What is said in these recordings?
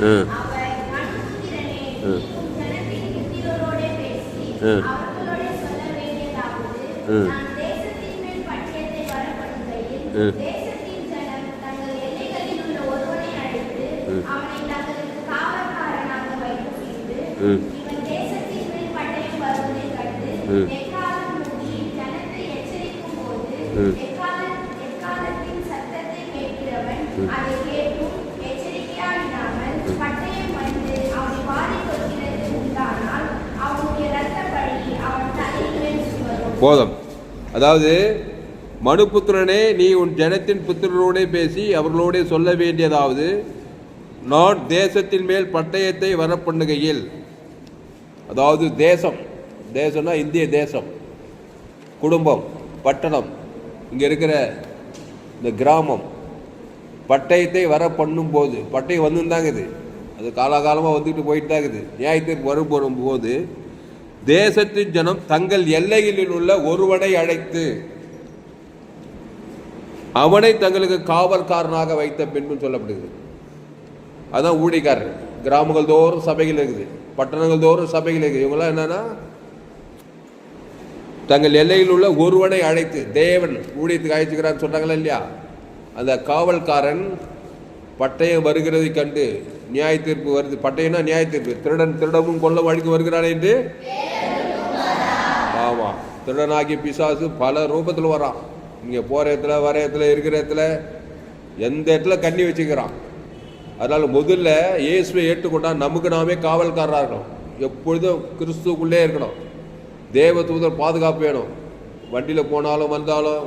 ம் அவர் மனுபுத்திரனே, ம். உன் ஜனத்தின் புத்திரரோடே பேசி, ம். அவர்களோடே சொல்ல வேண்டியதாவது, ம். நான் தேசத்தின் மேல் பட்டயத்தை வரப்படுகையில், ம். தேசத்தின் ஜனம் தங்கள் எல்லைகளில் உள்ள ஒருவனை அழைத்து, ம். அவனை தங்களுக்கு காவற்காரனாக வைத்துவிட்டு, ம். இவன் தேசத்தின் மேல் பட்டயம் வருவதைக் கண்டு, ம். எக்காளம் ஊதி ஜனத்தை எச்சரிக்கும்போது, ம். எக்காள- எக்காளத்தின் சத்தத்தை கேட்கிறவன் ம். அதை கேட்டும் எச்சரிக்கையாயிராமல் பட்டயம் வந்து அவனை வாரிக் கொள்கிறது உண்டானால் அவனுடைய இரத்தப்பழி அவன் தலையின் மேல் சுமரும். போதம். அதாவது மனுபுத்திரனே நீ உன் ஜனத்தின் புத்திரரோடே பேசி அவர்களோடே சொல்ல வேண்டியதாவது நான் தேசத்தின் மேல் பட்டயத்தை வரப்பண்ணுகையில். அதாவது தேசம். தேசம்னா இந்திய தேசம். குடும்பம் பட்டணம். இங்கே இருக்கிற இந்த கிராமம். பட்டயத்தை வர பண்ணும்போது பட்டயம் வந்து தாங்குது அது காலாகாலமாக வந்துட்டு போயிட்டு தாங்குது நியாயத்திற்கு வரும் போது தேசத்தின் ஜனம் தங்கள் எல்லைகளில் உள்ள ஒருவனை அழைத்து அவனை தங்களுக்கு காவல்காரனாக வைத்த பின்பும் சொல்லப்படுகிறது. அதான் ஊழிக்காரர் கிராமங்கள் தோறும் சபைகள் இருக்குது. பட்டணங்கள் தோறும் சபைகள் இருக்குது. இவங்களாம் என்னன்னா தங்கள் எல்லையில் உள்ள ஒருவனை அழைத்து தேவன் ஊழியத்துக்கு அழைச்சுக்கிறான்னு சொன்னாங்களா இல்லையா? அந்த காவல்காரன் பட்டயம் வருகிறதை கண்டு நியாய தீர்ப்பு வருது. பட்டயம்னா நியாய தீர்ப்பு திருடன் திருடமும் கொல்ல வழிக்கு வருகிறான் என்று ஆமாம் திருடனாகி பிசாசு பல ரூபத்தில் வரான் இங்கே போகிற இடத்துல வர இடத்துல இருக்கிற இடத்துல எந்த இடத்துல கண்ணி வச்சுக்கிறான். அதனால் முதல்ல இயேசுவை ஏற்றுக்கொண்டா நமக்கு நாமே காவல்காரராக இருக்கணும் எப்பொழுதும் கிறிஸ்துக்குள்ளே இருக்கணும். தேவ தூதர் பாதுகாப்பு வேணும். வண்டியில் போனாலும் வந்தாலும்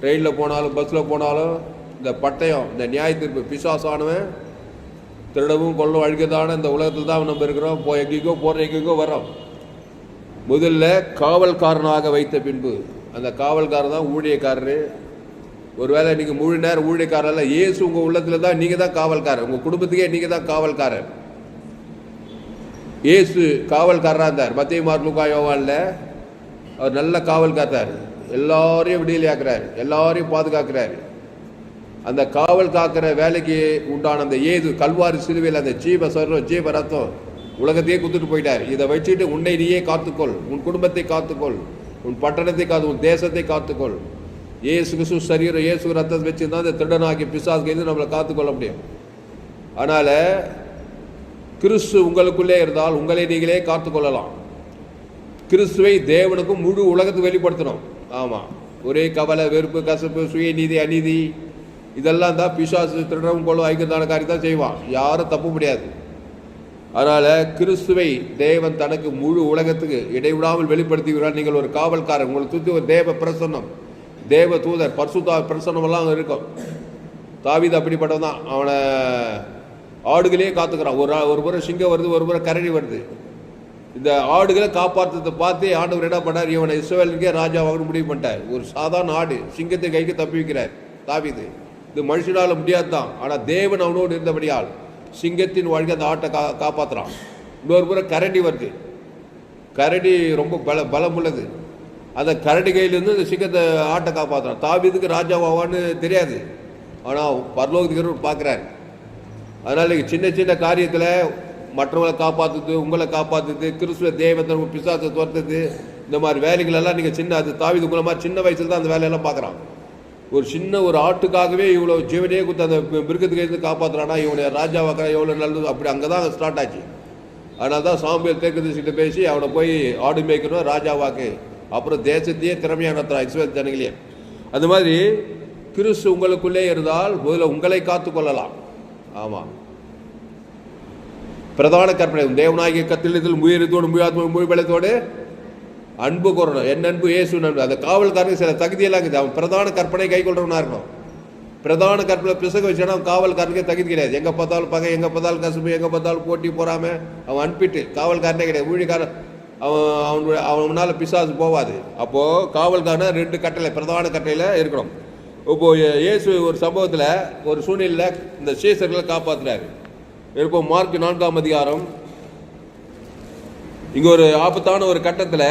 ட்ரெயினில் போனாலும் பஸ்ஸில் போனாலும் இந்த பட்டயம் இந்த நியாய தீர்ப்பு பிசாசானவன் திருடவும் கொள்ளும் அழிக்கதான இந்த உலகத்தில் தான் நம்ம இருக்கிறோம். போ எங்கேயோ போகிற எங்கேயோ வரோம் முதல்ல காவல்காரனாக வைத்த பின்பு அந்த காவல்காரர் தான் ஊழியக்காரரு. ஒருவேளை நீங்கள் முழு நேரம் ஊழியக்காரர் ஏசு இயேசு உங்கள் உள்ளத்தில் தான் நீங்கள் தான் காவல்காரர். உங்கள் குடும்பத்துக்கே நீங்கள் தான் காவல்காரர். இயேசு காவல்காரராக இருந்தார். மத்திய மார்லுக்கா யோவானில் அவர் நல்ல காவல்காத்தார் எல்லாரையும் விடுதலையாக்குறாரு. எல்லாரையும் பாதுகாக்கிறாரு. அந்த காவல் காக்கிற வேலைக்கு உண்டான அந்த ஏது கல்வாரி சிலுவையில் அந்த ஜீவ சர்வம் ஜீவ ரத்தம் உலகத்தையே கொடுத்துட்டு போயிட்டார். இதை வச்சுட்டு உன்னை நீயே காத்துக்கொள். உன் குடும்பத்தை காத்துக்கொள். உன் பட்டணத்தை காத்து உன் தேசத்தை காத்துக்கொள். ஏசு கிறிஸ்து சரீரம் ஏசு ரத்தத்தை வச்சு தான் அந்த திருடனாகி பிசாசுக்கு நம்மளை காத்துக்கொள்ள முடியும். அதனால் கிறிஸ்து உங்களுக்குள்ளே இருந்தால் உங்களை நீங்களே காத்துக்கொள்ளலாம். கிறிஸ்துவை தேவனுக்கும் முழு உலகத்துக்கு வெளிப்படுத்தணும். ஆமாம் ஒரே கவலை வெறுப்பு கசப்பு சுயநீதி அநீதி இதெல்லாம் தான் பிசாசு திருடவும் கொள்ளும் ஐக்கியத்தான காரியம் தான் செய்வான். யாரும் தப்ப முடியாது. அதனால் கிறிஸ்துவை தேவன் தனக்கு முழு உலகத்துக்கு இடைவிடாமல் வெளிப்படுத்துகிறார் நீங்கள் ஒரு காவல்காரர் உங்களை சுற்றி ஒரு தேவ பிரசன்னம் தேவ தூதர் பர்சுதா பிரசன்னமெல்லாம் இருக்கும். தாவீது அப்படிப்பட்டவன் தான். அவனை ஆடுகளே காத்துக்கிறான். ஒரு ஒரு முறை சிங்கம் வருது ஒரு முறை கரடி வருது. இந்த ஆடுகளை காப்பாற்றுறதை பார்த்து ஆண்டவர் என்ன பண்ணார்? இவனை இஸ்ரவேலுக்கே ராஜாவாக முடிவு பண்ணிட்டார். ஒரு சாதாரண ஆடு சிங்கத்தை கைக்கு தப்பி வைக்கிறார் தாவீது. இது மனுஷனால முடியாது தான் ஆனால் தேவன் அவனோடு இருந்தபடியால் சிங்கத்தின் வாழ்க்கை அந்த ஆட்டை கா காப்பாற்றுறான் இன்னொரு முறை கரடி வருது. கரடி ரொம்ப பல பலம் உள்ளது. அந்த கரடி கையிலேருந்து இந்த சிங்கத்தை ஆட்டை காப்பாற்றுறான் தாபிதுக்கு ராஜாவான்னு தெரியாது. ஆனால் பரலோகத்துக்கு பார்க்குறாரு அதனால் சின்ன சின்ன காரியத்தில் மற்றவங்களை காப்பாற்றுது உங்களை காப்பாற்றுது கிறிஸ்துவ தேவத்தை பிசாசை துரத்துது இந்த மாதிரி வேலைகளெல்லாம் நீங்கள் சின்ன அது தாவிது உங்களை மாதிரி சின்ன வயசில் தான் அந்த வேலையெல்லாம் பார்க்குறான் ஒரு சின்ன ஒரு ஆட்டுக்காகவே இவ்வளோ ஜீவனையே கொடுத்து அந்த மிருகத்துக்கு இருந்து காப்பாற்றுறானா இவனை ராஜாவாக்க எவ்வளோ நல்லது அப்படி அங்கே தான் ஸ்டார்ட் ஆச்சு. அதனால தான் சாம்பியல் தேக்கதிசிட்ட பேசி அவனை போய் ஆடு மேய்க்கணும் ராஜாவாக்கு. அப்புறம் தேசத்தையே திறமையாக நடத்துகிறான் இஸ்ரேல் ஜனங்களையே அந்த மாதிரி கிறிஸ்து உங்களுக்குள்ளே இருந்தால் முதல்ல உங்களை காத்துக்கொள்ளலாம் ஆமாம் பிரதான கற்பனை தேவநாயக கத்திலத்தில் முயறத்தோடு முயாத்ம முயபலத்தோடு அன்பு கூறணும் என் அன்பு இயேசு அன்பு. அந்த காவல்காரனுக்கு சில தகுதியெல்லாம் இருக்குது. அவன் பிரதான கற்பனை கை கொள்றவனா இருக்கணும். பிரதான கற்பனை பிசக வச்சுனா அவன் காவல்காரனுக்கே தகுதி கிடையாது. எங்கே பார்த்தாலும் பகை எங்கே பார்த்தாலும் கசுப்பு எங்கே பார்த்தாலும் போட்டி போகாமல் அவன் அனுப்பிட்டு காவல்காரனே கிடையாது. ஊழிக்காரன் அவன் அவனுடைய அவன் பிசாசு போவாது. அப்போது காவல்காரன் ரெண்டு கட்டளை பிரதான கட்டளையில் இருக்கணும். இப்போது இயேசு ஒரு சம்பவத்தில் ஒரு சூழ்நிலையில் இந்த சீசர்களை காப்பாற்றுறாரு இப்போ மார்க் நான்காம் அதிகாரம். இங்கே ஒரு ஆபத்தான ஒரு கட்டத்தில்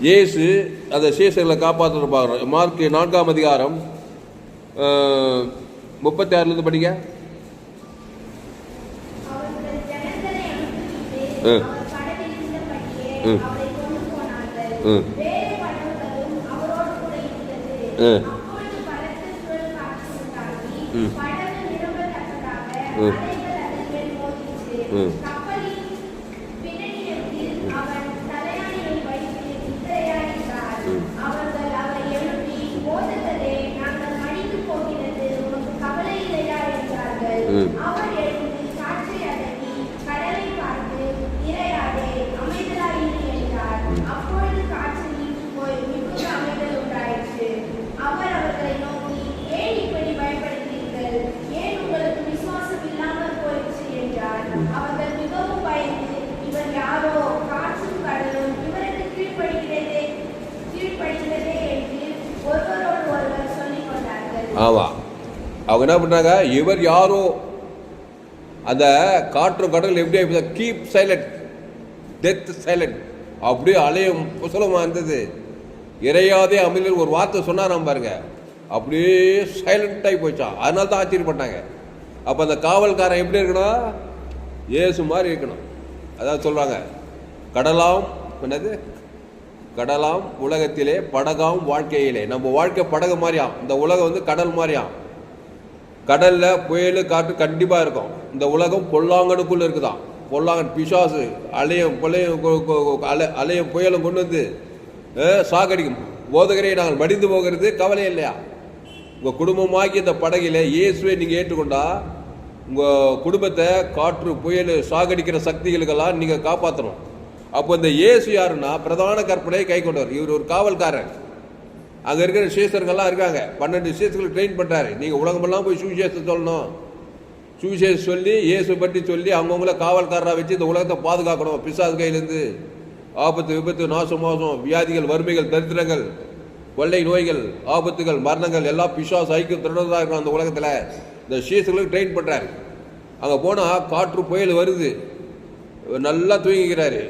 இயேசு அந்த சீசர்களை காப்பாற்ற பார்க்குறோம் மார்க் நான்காம் அதிகாரம் முப்பத்தி ஆறுலேருந்து படிங்க. ம். ம் ம் அவங்க என்ன பண்ணாங்க இவர் யாரோ? அந்த காற்று கடல் எப்படி கீப் சைலண்ட் டெத் சைலண்ட் அப்படியே அலையும் புசலமாக இருந்தது. இறையாதே அமைதியில் ஒரு வார்த்தை சொன்னாராம் பாருங்க. அப்படியே சைலண்ட்டாகி போச்சான் அதனால தான் ஆச்சரியப்பட்டாங்க. அப்போ அந்த காவல்காரன் எப்படி இருக்கணும்? இயேசு மாதிரி இருக்கணும். அதான் சொல்கிறாங்க கடலாம் என்னது? கடலாம் உலகத்திலே படகாம் வாழ்க்கையிலே. நம்ம வாழ்க்கை படகு மாதிரியாம். இந்த உலகம் வந்து கடல் மாதிரியாம். கடலில் புயல் காற்று கண்டிப்பாக இருக்கும். இந்த உலகம் பொல்லாங்கனுக்குள்ள இருக்குதான் பொல்லாங்கன் பிசாசு அலையும் புலையும் அலை அலையும் புயலும் கொண்டு வந்து சாகடிக்கும். போதகரை நாங்கள் மடிந்து போகிறது கவலை இல்லையா? உங்கள் குடும்பமாகி இந்த படகில் இயேசுவை நீங்கள் ஏற்றுக்கொண்டா உங்கள் குடும்பத்தை காற்று புயல் சாகடிக்கிற சக்திகளுக்கெல்லாம் நீங்கள் காப்பாற்றணும் அப்போ இந்த இயேசு யாருன்னா பிரதான கற்பனையை கை கொண்டவர். இவர் ஒரு காவல்காரர் அங்கே இருக்கிற விசேஷர்கள்லாம் இருக்காங்க. பன்னெண்டு சீசர்கள் ட்ரெயின் பண்ணுறாரு நீங்கள் உலகமெல்லாம் போய் சுவிசேஷம் சொல்லணும். சுவிசேஷம் சொல்லி இயேசு பற்றி சொல்லி அவங்கவுங்கள காவல்காரராக வச்சு இந்த உலகத்தை பாதுகாக்கணும். பிசாது கையிலேருந்து ஆபத்து விபத்து நாசம் மோசம் வியாதிகள் வறுமைகள் தரித்திரங்கள் கொள்ளை நோய்கள் ஆபத்துகள் மரணங்கள் எல்லாம் பிசாஸ் ஐக்கியம் திருடதாக இருக்கும் அந்த உலகத்தில். இந்த சீசர்களுக்கு ட்ரெயின் பண்ணுறாரு அங்கே போனால் காற்று புயல் வருது. நல்லா தூங்கிக்கிறாரு.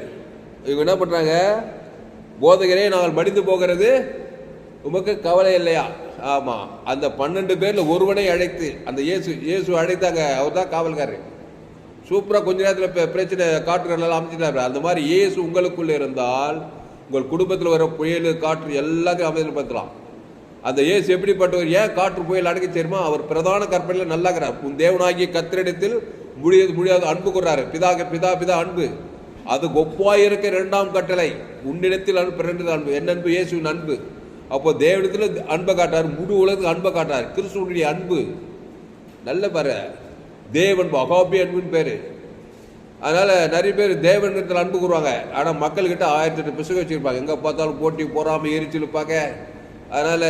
இவங்க என்ன பண்ணுறாங்க போதகரே நாங்கள் மடிந்து போகிறது. உமக்கு கவலை இல்லையா? ஆமாம் அந்த பன்னெண்டு பேரில் ஒருவனை அழைத்து அந்த இயேசு இயேசு அழைத்தாங்க. அவர் தான் காவல்காரர். சூப்பராக கொஞ்ச நேரத்தில் பிரச்சனை காற்றுகள் அமைச்சிட்டாரு அந்த மாதிரி இயேசு உங்களுக்குள்ளே இருந்தால் உங்கள் குடும்பத்தில் வர புயல் காற்று எல்லாத்தையும் அமைதிப்படுத்தலாம். அந்த இயேசு எப்படிப்பட்டவர்? ஏன் காற்று புயல் அடக்கி தெரியுமா? அவர் பிரதான கற்பனையில் நல்லாகிறார். உன் தேவனாகிய கத்திரிடத்தில் முடியாது முடியாது அன்பு கூறாரு பிதாக பிதா பிதா அன்பு. அது ஒப்பாயிருக்க இரண்டாம் கட்டளை. உன்னிடத்தில் அன்பு ரெண்டு அன்பு. என் அன்பு இயேசுவின் அன்பு. அப்போ தேவனத்தில் அன்பை காட்டார் முழு உலகத்துக்கு அன்பை காட்டார். கிறிஸ்துவனுடைய அன்பு. நல்ல பாரு. தேவன் மகாபி அன்புன்னு பேர். அதனால் நிறைய பேர் தேவனிடத்தில் அன்பு கூறுவாங்க. ஆனால் மக்கள்கிட்ட ஆயிரத்தி எட்டு பிசுக வச்சுருப்பாங்க. எங்கே பார்த்தாலும் போட்டி போகாமல் எரிச்சல் பார்க்க அதனால்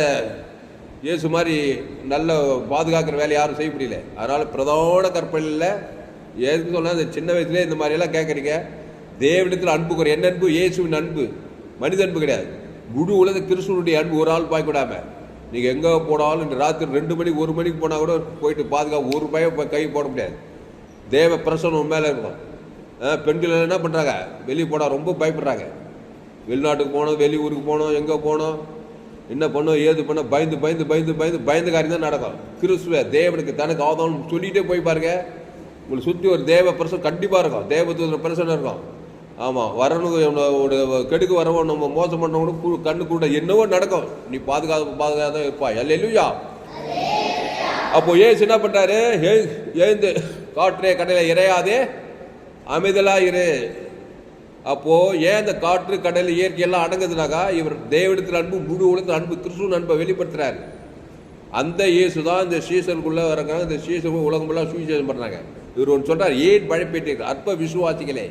இயேசு மாதிரி நல்ல பாதுகாக்கிற வேலை யாரும் செய்ய முடியல. அதனால் பிரதான கற்பனையில் எதுக்கு சொன்னால் இந்த சின்ன வயசுலேயே இந்த மாதிரியெல்லாம் கேட்குறீங்க தேவனிடத்தில் அன்பு குறை என்ன அன்பு? இயேசுவின் அன்பு. மனித அன்பு கிடையாது. முழு உலக கிருஷ்ணனுடைய அன்பு ஒரு ஆள் பாய்க்கூடாம நீங்கள் எங்கே போனாலும் இந்த ராத்திரி ரெண்டு மணிக்கு ஒரு மணிக்கு போனால் கூட போயிட்டு பாதுகாப்பு ஒரு பயம் போய் கை போட முடியாது. தேவ பிரசனம் உன் மேலே இருக்கும் பெண்கள் என்ன பண்ணுறாங்க வெளியே போனால் ரொம்ப பயப்படுறாங்க. வெளிநாட்டுக்கு போகணும் வெளி ஊருக்கு போகணும் எங்கே போகணும் என்ன பண்ணோம் ஏது பண்ண பயந்து பயந்து பயந்து பயந்து பயந்த காரியம் தான் நடக்கும். கிறிஸ்துவ தேவனுக்கு தனக்கு ஆதாரம் சொல்லிகிட்டே போய் பாருங்க. உங்களை சுற்றி ஒரு தேவ பிரசனம் கண்டிப்பாக இருக்கும். தேவதூதர் பிரசனம் இருக்கும். ஆமாம் வரணும் ஒரு கெடுக்கு வரவன் நம்ம மோசம் பண்ணவங்க கு- கண்ணு கூட என்னவோ நடக்கும். நீ பாதுகாப்பு பாதுகாப்பு இருப்பா. இல்லையா அப்போ ஏசு என்ன பண்றாரு ஏ- எழுந்து காற்றே கடலை இறையாதே அமைதலா இரு. அப்போ ஏன் இந்த காற்று கடல் இயற்கையெல்லாம் அடங்குதுனாக்கா இவர் தேவனத்தில் அன்பு முழு உலகத்தில் அன்பு கிறிஸ்துவின் அன்பை வெளிப்படுத்துறாரு. அந்த இயேசு தான் இந்த சீசனுக்குள்ள வராங்க இந்த சீசன் உலகமெல்லாம் சுவிசேஷம் பண்றாங்க இவர் ஒன்று சொல்றார் ஏன் பயப்பட்டீர்கள்? அற்ப விசுவாசிகளே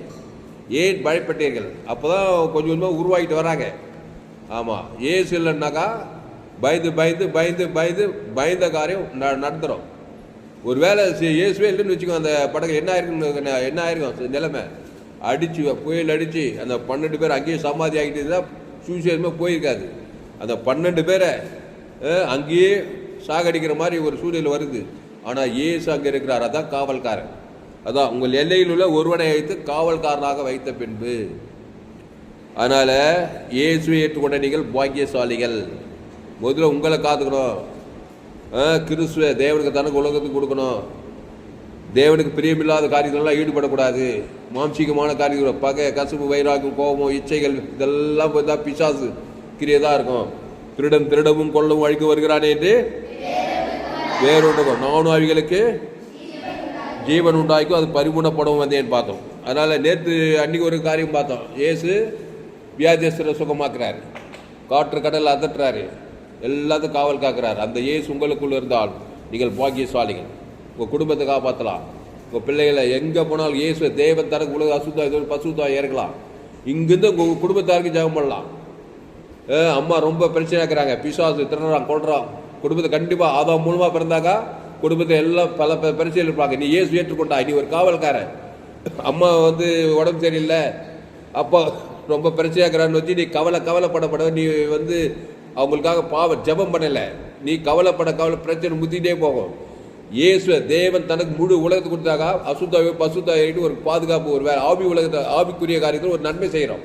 ஏன் பயப்பட்டீர்கள்? அப்போதான் கொஞ்சம் கொஞ்சமாக உருவாகிட்டு வராங்க. ஆமாம் ஏசு இல்லைன்னாக்கா பயந்து பயந்து பயந்து பயந்து பயந்த காரியம் ந- நடந்துரும். ஒரு வேலை இயேசுவே இல்லைன்னு வச்சுக்கோ அந்த படகு என்ன ஆயிருக்குன்னு என்ன ஆயிருக்கும் நிலைமை? அடித்து புயல் அடித்து அந்த பன்னெண்டு பேர் அங்கேயே சமாதி ஆகிட்டு இருந்தால் சுவிசேஷமே போயிருக்காது. அந்த பன்னெண்டு பேரை அங்கேயே சாகடிக்கிற மாதிரி ஒரு சூழ்நிலை வருது. ஆனால் ஏசு அங்கே இருக்கிறார். அதான் காவல்காரன். அதான் உங்கள் எல்லையில் உள்ள ஒருவனை வைத்து காவல்காரனாக வைத்த பின்பு. அதனால் இயேசுவை ஏற்றுக்கொண்ட நீங்கள் பாக்கியசாலிகள். முதல்ல உங்களை காத்துக்கணும். கிறிஸ்துவ தேவனுக்கு தனக்கு உலகத்துக்கு கொடுக்கணும். தேவனுக்கு பிரியமில்லாத காரியங்களெல்லாம் ஈடுபடக்கூடாது. மாம்சீகமான காரியங்கள் பகை கசுப்பு வைராக்கியம் கோபம் இச்சைகள் இதெல்லாம் பார்த்தா பிசாசு கிரியதாக இருக்கும். திருடன் திருடவும் கொள்ளவும் அழிக்க வருகிறானே என்று? வேறொன்றுக்கும் நானும் அவைகளுக்கு ஜீவன் உண்டாக்கும் அது பரிபூர்ணப்படவும் வந்தேன்னு பார்த்தோம். அதனால் நேற்று அன்னைக்கு ஒரு காரியம் பார்த்தோம். ஏசு வியாதியஸ்தரை சுகமாக்குறாரு. காற்று கடல் அதட்டுறாரு எல்லாத்தையும் காவல் காக்குறாரு. அந்த ஏசு உங்களுக்குள்ளே இருந்தால் நீங்கள் பாக்கியசாலிகள். உங்கள் குடும்பத்தை காப்பாற்றலாம் உங்கள் பிள்ளைகளை எங்கே போனாலும் இயேசு தேவன் தரக்கு உலக அசுத்தா இது பசுத்தா இறக்கலாம் இங்கேருந்து உங்கள் குடும்பத்தாருக்கு ஜெபம் பண்ணலாம். ஏ, அம்மா ரொம்ப பிரச்சனை இருக்கிறாங்க. பிசாசு திருடுறான் கொள்றான் குடும்பத்தை கண்டிப்பாக ஆதாம் மூலமாக பிறந்தாக்கா? குடும்பத்தை எல்லாம் பல ப- இருப்பாங்க நீ ஏசு ஏற்றுக்கொண்டா நீ ஒரு காவல்காரன். அம்மா வந்து உடம்பு சரியில்லை. அப்பா ரொம்ப பிரச்சனையாக இருக்கிறான்னு வச்சு நீ கவலை கவலைப்படப்பட நீ வந்து அவங்களுக்காக பாவ ஜெபம் பண்ணலை. நீ கவலைப்பட கவலை பிரச்சனை முத்திட்டே போகும். இயேசு தேவன் தனக்கு முழு உலகத்தை கொடுத்தாக்கா அசுத்தாவை பசுத்தாயிட்டு ஒரு பாதுகாப்பு ஒரு வேறு ஆவி உலகத்தை ஆவிக்குரிய காரியத்தில் ஒரு நன்மை செய்கிறோம்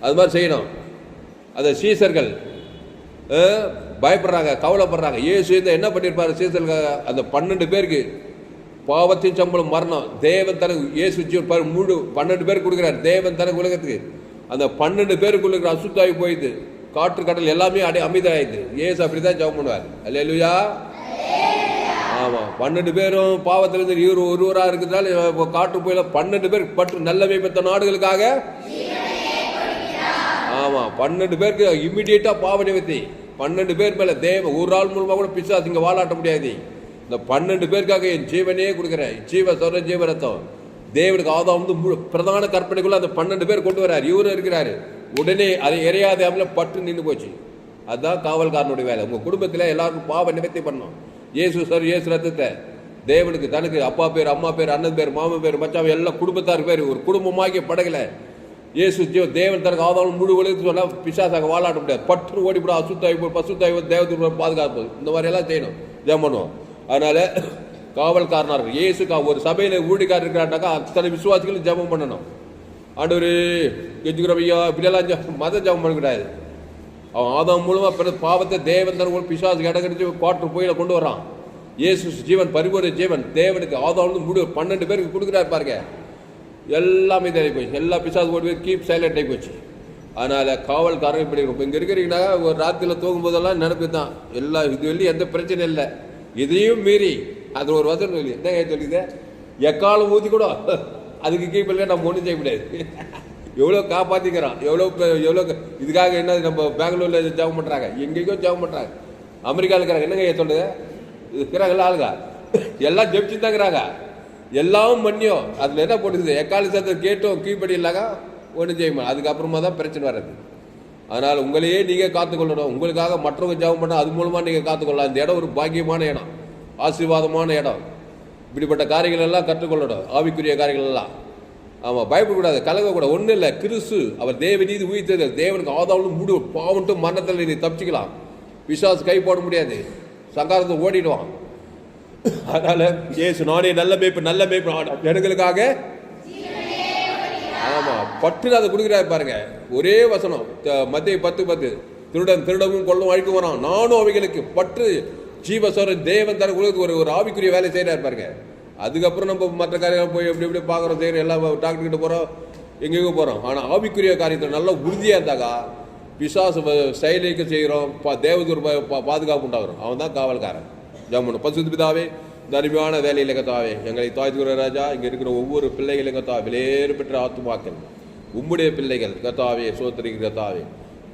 அது மாதிரி செய்யணும். அந்த சீசர்கள் பயப்படுறாங்க கவலைப்படுறாங்க. இயேசு இந்த என்ன பண்ணியிருப்பார் சீசலுக்காக அந்த பன்னெண்டு பேருக்கு பாவத்தின் சம்பளம் மரணம். தேவன் தனக்கு இயேசு வச்சு முழு பன்னெண்டு பேர் கொடுக்குறாரு. தேவன் தனக்கு உலகத்துக்கு. அந்த பன்னெண்டு பேருக்குள்ள இருக்கிற அசுத்தாகி போயிடுது காற்று கடல் எல்லாமே அடி அமைதியாயிடுது இயேசு அப்படிதான் ஜெபம் பண்ணுவார். அல்லேலூயா. ஆமாம் பன்னெண்டு பேரும் பாவத்திலிருந்து இவர் ஒருவராக இருக்கிறதால இப்போ காற்று போயில பன்னெண்டு பேர் பற்று நல்லவை பெற்ற நாடுகளுக்காக. ஆமாம் பன்னெண்டு பேருக்கு இம்மிடியேட்டாக பாவ நிவர்த்தி. பன்னெண்டு பேர் மேலே தேவ ஒரு ஆள் மூலமாக கூட பிசாசு இங்கே வாழாட்ட முடியாது. இந்த பன்னெண்டு பேருக்காக என் ஜீவனையே கொடுக்குறேன். ஜீவ சொல்ற ஜீவரத்தம் தேவனுக்கு ஆதாம் வந்து முழு பிரதான கற்பனைக்குள்ள அந்த பன்னெண்டு பேர் கொண்டு வரார். இவரும் இருக்கிறாரு. உடனே அதை எறையாதாமல பட்டு நின்று போச்சு. அதுதான் காவல்காரனுடைய வேலை. உங்கள் குடும்பத்தில் எல்லாருக்கும் பாவ நிவர்த்தி பண்ணோம் இயேசு சார் இயேசு ரத்தத்தை. தேவனுக்கு தனக்கு அப்பா பேர் அம்மா பேர் அண்ணன் பேர் மாமன் பேர் மச்சான் எல்லாம் குடும்பத்தார் பேர். ஒரு குடும்பமாகிய படகில் இயேசு ஜீவ தேவன் தனக்கு ஆதாரம் முழு உலகத்துக்கு சொன்னால் பிசாசாக வாழாட்ட முடியாது. பற்று ஓடிப்பட அசுத்தாய் போய் பசுத்தாய் தேவத்துக்கு பாதுகாப்பு இந்த மாதிரி எல்லாம் செய்யணும். ஜெபம் பண்ணுவோம். அதனால காவல்காரனா இருக்கும் இயேசுக்கா ஒரு சபையில் ஊழிக்காரர் இருக்கிறாட்டாக்கா அத்தனை விசுவாசிகளும் ஜெபம் பண்ணணும். ஆண்டவர் கெஞ்சுக்கிறோம் ஐயா இப்படியெல்லாம் மத ஜெபம் பண்ணக்கூடாது அவன் ஆதாம் மூலமாக பிற பாவத்தை தேவன் தன் பிசாசு இடங்கடிச்சு குவாட்டர் போயில கொண்டு வரான் இயேசு ஜீவன் பரிபூர்ண ஜீவன் தேவனுக்கு ஆதாம் முழு பன்னெண்டு பேருக்கு கொடுக்குறாரு பாருங்க. எல்லாமே தேடி போச்சு எல்லா பிசாசு ஓடி போய் கீப் சைலண்ட் ஆகி போச்சு. காவல் காவல்காரங்க இப்படி இருக்கும் இங்கே இருக்கிறீங்கன்னா ஒரு ராத்திரியில் தூங்கும் போதெல்லாம் நினைப்பு தான் எல்லா இது வெளி எந்த பிரச்சனையும் இல்லை. இதையும் மீறி அது ஒரு வசனம் சொல்லி என்ன சொல்லிது? எக்காலம் ஊதி கூட அதுக்கு கீப்பில் நம்ம ஒன்றும் செய்ய முடியாது. எவ்வளோ காப்பாற்றிக்கிறான் எவ்வளோ எவ்வளோ இதுக்காக என்ன நம்ம பெங்களூரில் ஜாபம் பண்ணுறாங்க எங்கேயோ ஜாபம் பண்ணுறாங்க அமெரிக்காவில் இருக்கிறாங்க. என்னங்க ஐயா சொல்லுது? எல்லாம் ஆளுங்க. எல்லாம் ஜெபிச்சு தாங்கிறாங்க எல்லாம் பண்ணியோ. அதில் என்ன போட்டுக்குது? எக்கால சத்தத்தை கேட்டோம் கீழ்படி இல்லாக ஒன்றும் செய்ய மாட்டோம் அதுக்கப்புறமா தான் பிரச்சனை வர்றது. அதனால் உங்களையே நீங்கள் காத்துக்கொள்ளணும். உங்களுக்காக மற்றவங்க ஜெபம் பண்ணால் அது மூலமாக நீங்கள் காத்துக்கொள்ளலாம். இந்த இடம் ஒரு பாக்கியமான இடம். ஆசீர்வாதமான இடம். இப்படிப்பட்ட காரியங்கள் எல்லாம் கற்றுக்கொள்ளணும். ஆவிக்குரிய காரியங்கள் எல்லாம். ஆமாம் பயப்படக்கூடாது. கலங்கக்கூடாது ஒன்றும் இல்லை. கிறிஸ்து அவர் தேவ நீதி உயிர்த்தது தேவனுக்கு ஆதாவும் முடி பாவன்ட்டு மரணத்தில் நீ தப்பிச்சிக்கலாம். விசுவாச கை போட முடியாது. சங்காரத்தை ஓடிடுவான். அதனால ஏசு நானே நல்ல மேய்ப்பு நல்ல மேய்ப்பு ஜனங்களுக்காக ஆமா பட்டு அதை கொடுக்குறாரு பாருங்க. ஒரே வசனம் மத்திய பத்து பத்து. திருடன் திருடவும் கொள்ளவும் அழிக்க வரான் நானும் அவைகளுக்கு பற்று ஜீவஸ்வரன் தேவன் தர உலகத்துக்கு ஒரு ஒரு ஆவிக்குரிய வேலை செய்கிறாரு பாருங்க. அதுக்கப்புறம் நம்ம மற்ற காரியங்கள் போய் எப்படி எப்படி பார்க்குறோம் செய்கிறோம் எல்லாம் டாக்டர் கிட்ட போகிறோம் எங்கெங்கே போகிறோம் ஆனால் ஆவிக்குரிய காரியத்தில் நல்லா உறுதியாக இருந்தாக்கா பிசாசு வ- செயலிக்க செய்கிறோம் பா தேவதூர் பா- பா- பாதுகாப்பு உண்டாகிறோம். அவன் தான் காவல்காரன். ஜம்முன்னு பசுந்து பிதாவே தருமையான வேலையில் கத்தாவே எங்களை தாய் ராஜா இங்கே இருக்கிற ஒவ்வொரு பிள்ளைகளும் கத்தா விலையேறு பெற்ற ஆத்துமாக்கள். உம்முடைய பிள்ளைகள் கத்தாவே சோத்திரிக்கு கத்தாவே.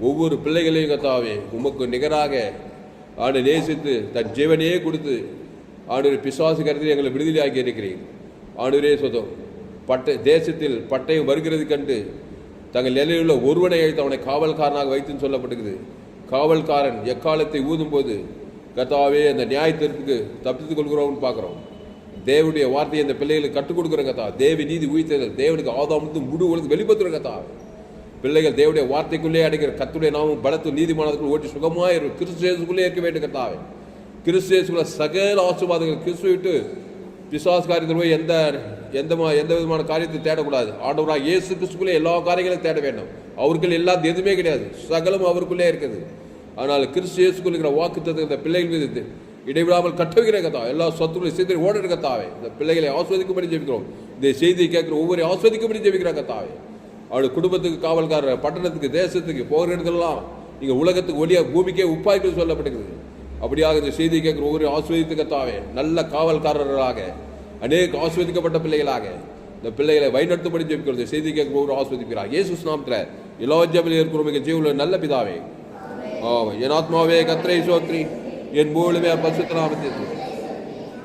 ஒவ்வொரு பிள்ளைகளையும் கத்தாவே உமக்கு நிகராக ஆண்டு நேசித்து தன் ஜீவனையே கொடுத்து ஆண்டு பிசுவாச கருத்தில் எங்களை விடுதலையாக்கி இருக்கிறீர்கள் ஆண்டுரே சொதம் பட்டை தேசத்தில் பட்டயம் வருகிறது கண்டு தங்கள் நிலையில் ஒருவனை அழைத்து அவனை காவல்காரனாக வைத்துன்னு சொல்லப்பட்டுக்குது. காவல்காரன் எக்காலத்தை ஊதும்போது கத்தாவே அந்த நியாய தீர்ப்புக்கு தப்பித்துக் கொள்கிறோம்னு பார்க்குறோம். தேவனுடைய வார்த்தையை அந்த பிள்ளைகளுக்கு கற்றுக் கொடுக்குற கத்தா தேவி நீதி உயிர்த்தல் தேவனுக்கு ஆதாமத்து முழு உலகத்துக்கு வெளிப்படுத்துகிற கத்தா பிள்ளைகள் தேவனுடைய வார்த்தைக்குள்ளே அடைக்கிற கத்துடைய நாமும் பலத்து நீதிமானத்துக்குள் ஓட்டி சுகமாக இருக்கும் கிறிஸ்துக்குள்ளே இருக்க வேண்டும் கத்தாவே கிறிஸ்துக்குள்ள சகல ஆசீர்வாதங்கள் கிறிஸ்து விட்டு பிசாஸ் காரியத்தில் போய் எந்த எந்த மா- எந்த விதமான காரியத்தை தேடக்கூடாது. ஆண்டவராக இயேசு கிறிஸ்துக்குள்ளே எல்லா காரியங்களையும் தேட வேண்டும். அவருக்குள்ள எல்லாத்து எதுவுமே கிடையாது. சகலம் அவருக்குள்ளே இருக்குது. ஆனால் கிறிஸ்து இயேசுக்குள்ள வாக்கு வாக்குத்தத்தை இந்த பிள்ளைகள் மீது இடைவிடாமல் கட்டவிக்கிற கதா எல்லா சத்துருளை செய்தி ஓடுற கத்தாவே. இந்த பிள்ளைகளை ஆஸ்வதிக்கும்படி ஜெபிக்கிறோம். இந்த செய்தியை கேட்குற ஒவ்வொரு ஆஸ்வதிக்கும்படி ஜெபிக்கிற கத்தாவே. அவருடைய குடும்பத்துக்கு காவல்காரர் பட்டணத்துக்கு தேசத்துக்கு போகிற இடத்துலலாம் நீங்கள் உலகத்துக்கு ஒளியாக பூமிக்கே உப்பாய்க்கு சொல்லப்படுகிறது அப்படியாக இந்த செய்தியை கேட்குற ஒவ்வொரு ஆஸ்வதித்து கத்தாவே. நல்ல காவல்காரர்களாக அநேக ஆஸ்வதிக்கப்பட்ட பிள்ளைகளாக இந்த பிள்ளைகளை வழிநடத்தும்படி ஜெபிக்கிறது செய்தி கேட்குற ஒவ்வொரு ஆஸ்வதிக்கிறார். இயேசு நாமத்தில் இலவஜபில் ஜபில் இருக்கிற மிக நல்ல பிதாவே ஆமா என் ஆத்மாவே கத்திரை சோத்ரி என் மூலமே பரிசுத்த நாமத்தை துதி.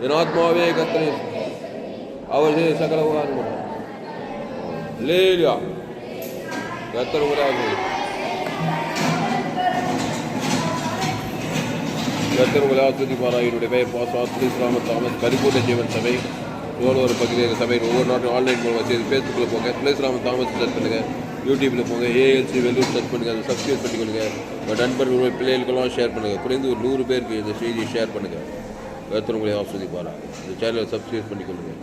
என் ஆத்மாவே கத்திரை அவர் செய்த சகல உபகாரங்களும். அல்லேலூயா. கத்தர் உராது கத்தர் உலாசுதி பாரா என்னுடைய பெயர் பாசாத்ரி இஸ்லாம தாமஸ். ஜீவன் சபை. ஒரு பகுதியில் சபையில் ஒவ்வொரு நாட்டும் ஆன்லைன் மூலமாக செய்து ஃபேஸ்புக்கில் போங்க. பிளேஸ்லாம தாமஸ் சர்ச் பண்ணுங்கள் யூடியூப்பில் போங்க. ஏஎல்சி வெல்லூர் சர்ச் பண்ணுங்க. அதை சப்ஸ்கிரைப் பண்ணிக்கொள்ளுங்கள் உங்கள் நண்பர்கள் உங்கள் பிள்ளைகளுக்கெல்லாம் ஷேர் பண்ணுங்கள் குறைந்து ஒரு நூறு பேருக்கு இந்த செய்தியை ஷேர் பண்ணுங்கள் கத்தர் உங்களை ஆஸ்வதிப்பாரா? இந்த சேனலை சப்ஸ்கிரைப் பண்ணிக்கொள்ளுங்கள்